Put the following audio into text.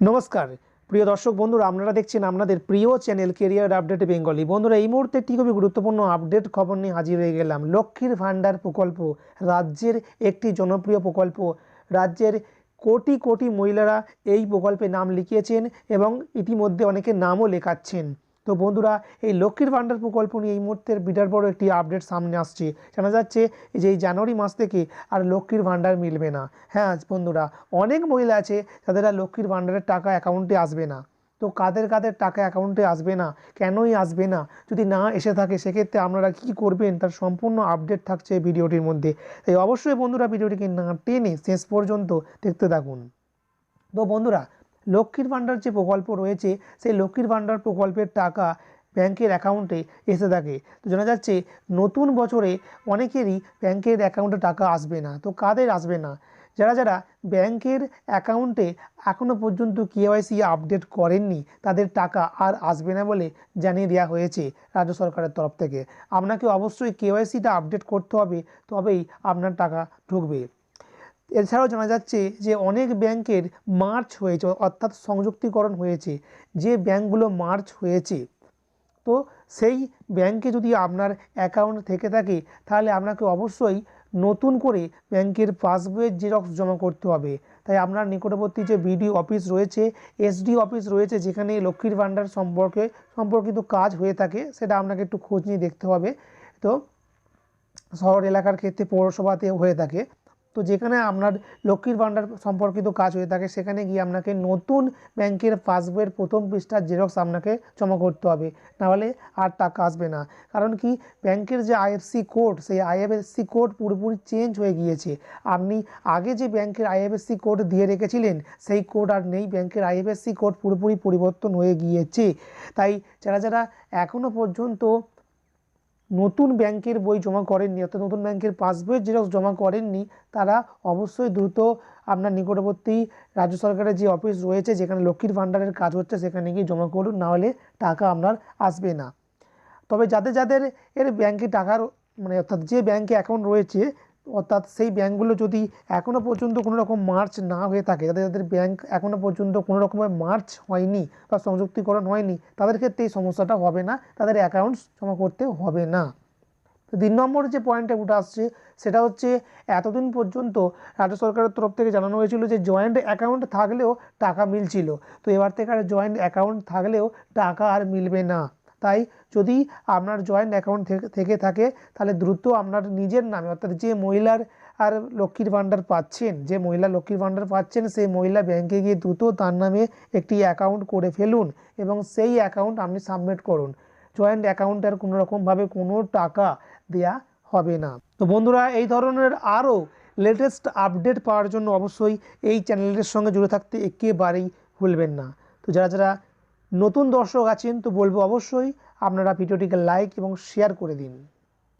নমস্কার। প্রিয় দর্শক বন্ধুরা, আপনারা দেখছেন আপনাদের প্রিয় চ্যানেল কেরিয়ার আপডেট বেঙ্গলি বন্ধুরা, এই মুহূর্তে একটি খুবই গুরুত্বপূর্ণ আপডেট খবর নিয়ে হাজির হয়ে গেলাম। লক্ষ্মীর ভাণ্ডার প্রকল্প, রাজ্যের একটি জনপ্রিয় প্রকল্প। রাজ্যের কোটি কোটি মহিলারা এই প্রকল্পে নাম লিখিয়েছেন এবং ইতিমধ্যে অনেকে নামও লেখাচ্ছেন। তো বন্ধুরা, এই লক্ষ্মীর ভাণ্ডার প্রকল্প নিয়ে এই মুহূর্তের বিরাট বড় একটি আপডেট সামনে আসছে। জানা যাচ্ছে যে এই জানুয়ারি মাস থেকে আর লক্ষ্মীর ভাণ্ডার মিলবে না। হ্যাঁ বন্ধুরা, অনেক মহিলা আছে যাদের আর লক্ষ্মীর ভাণ্ডারের টাকা অ্যাকাউন্টে আসবে না। তো কাদের কাদের টাকা অ্যাকাউন্টে আসবে না? কেনই আসবে না? যদি না এসে থাকে, সেক্ষেত্রে আপনারা কী করবেন? তার সম্পূর্ণ আপডেট থাকছে ভিডিওটির মধ্যে। তাই অবশ্যই বন্ধুরা, ভিডিওটিকে না টেনে শেষ পর্যন্ত দেখতে থাকুন। তো বন্ধুরা লক্ষ্মীর ভাণ্ডার যে প্রকল্প রয়েছে, সেই লক্ষ্মীর ভাণ্ডার প্রকল্পের টাকা ব্যাংকের অ্যাকাউন্টে এসে থাকে। তো জানা যাচ্ছে, নতুন বছরে অনেকেরই ব্যাংকের অ্যাকাউন্টে টাকা আসবে না। তো কাদের আসবে না? যারা যারা ব্যাংকের অ্যাকাউন্টে এখনও পর্যন্ত কেওয়াইসি আপডেট করেননি, তাদের টাকা আর আসবে না বলে জানিয়ে দেওয়া হয়েছে রাজ্য সরকারের তরফ থেকে। আপনাকে অবশ্যই কেওয়াইসিটা আপডেট করতে হবে, তবেই আপনার টাকা ঢুকবে। এছাড়াও জানা যাচ্ছে যে অনেক ব্যাংকের মার্চ হয়েছে, অর্থাৎ সংযুক্তিকরণ হয়েছে, যে ব্যাংকগুলো মার্চ হয়েছে। তো সেই ব্যাংকে যদি আপনার অ্যাকাউন্ট থেকে থাকে, তাহলে আপনাকে অবশ্যই নতুন করে ব্যাংকের পাসবইয়ের জেরক্স জমা করতে হবে। তাই আপনার নিকটবর্তী যে বিডিও অফিস রয়েছে, এসডি অফিস রয়েছে, যেখানে লক্ষ্মীর ভাণ্ডার সম্পর্কে সম্পর্কিত কাজ হয়ে থাকে, সেটা আপনাকে একটু খোঁজ নিয়ে দেখতে হবে। তো শহর এলাকার ক্ষেত্রে পৌরসভাতে হয়ে থাকে। তো যেখানে আপনার লক্ষ্মীর ভাণ্ডার সম্পর্কিত কাজ হয়ে থাকে, সেখানে গিয়ে আপনাকে নতুন ব্যাংকের পাসবইয়ের প্রথম পৃষ্ঠার জেরক্স আপনাকে জমা করতে হবে। নাহলে আর টাকা আসবে না। কারণ কি? ব্যাংকের যে আইএফসি কোড, সেই আইএফএসসি কোড পুরোপুরি চেঞ্জ হয়ে গিয়েছে। আপনি আগে যে ব্যাংকের আইএফএসসি কোড দিয়ে রেখেছিলেন, সেই কোড আর নেই। ব্যাংকের আইএফএসসি কোড পুরোপুরি পরিবর্তন হয়ে গিয়েছে। তাই যারা যারা এখনও পর্যন্ত নতুন ব্যাংকের বই জমা করেননি, অর্থাৎ নতুন ব্যাংকের পাসবইয়ের জেরক্স জমা করেননি, তারা অবশ্যই দ্রুত আপনার নিকটবর্তী রাজ্য সরকারের যে অফিস রয়েছে, যেখানে লক্ষ্মীর ভাণ্ডারের কাজ হচ্ছে, সেখানে গিয়ে জমা করুন নাহলে টাকা আপনার আসবে না। তবে যাদের যাদের এর ব্যাংকে টাকার মানে অর্থাৎ যে ব্যাংকে অ্যাকাউন্ট রয়েছে অর্থাৎ সেই ব্যাঙ্কগুলো যদি এখনও পর্যন্ত কোনো রকম মার্চ না হয়ে থাকে, যাদের যাদের ব্যাঙ্ক এখনও পর্যন্ত কোনো রকমের মার্চ হয়নি বা সংযুক্তিকরণ হয়নি, তাদের ক্ষেত্রে এই সমস্যাটা হবে না, তাদের অ্যাকাউন্টস জমা করতে হবে না। তো তিন নম্বর যে পয়েন্টটা উঠে আসছে, সেটা হচ্ছে এতদিন পর্যন্ত রাজ্য সরকারের তরফ থেকে জানানো হয়েছিল যে জয়েন্ট অ্যাকাউন্ট থাকলেও টাকা মিলছিল। তো এবার থেকে আর জয়েন্ট অ্যাকাউন্ট থাকলেও টাকা আর মিলবে না। তাই যদি আপনার জয়েন্ট অ্যাকাউন্ট থেকে, থাকে তাহলে দ্রুত আপনার নিজের নামে, অর্থাৎ যে মহিলার আর লক্ষ্মীর ভাণ্ডার পাচ্ছেন, যে মহিলা লক্ষ্মীর ভাণ্ডার পাচ্ছেন, সেই মহিলা ব্যাংকে গিয়ে দ্রুত তার নামে একটি অ্যাকাউন্ট করে ফেলুন এবং সেই অ্যাকাউন্ট আপনি সাবমিট করুন। জয়েন্ট অ্যাকাউন্টের কোনো রকমভাবে কোনো টাকা দেয়া হবে না। তো বন্ধুরা, এই ধরনের আরও লেটেস্ট আপডেট পাওয়ার জন্য অবশ্যই এই চ্যানেলের সঙ্গে জুড়ে থাকতে একেবারেই ভুলবেন না। তো যারা যারা নতুন দর্শক আছেন তো বলব অবশ্যই আপনারা ভিডিওটিকে লাইক এবং শেয়ার করে দিন।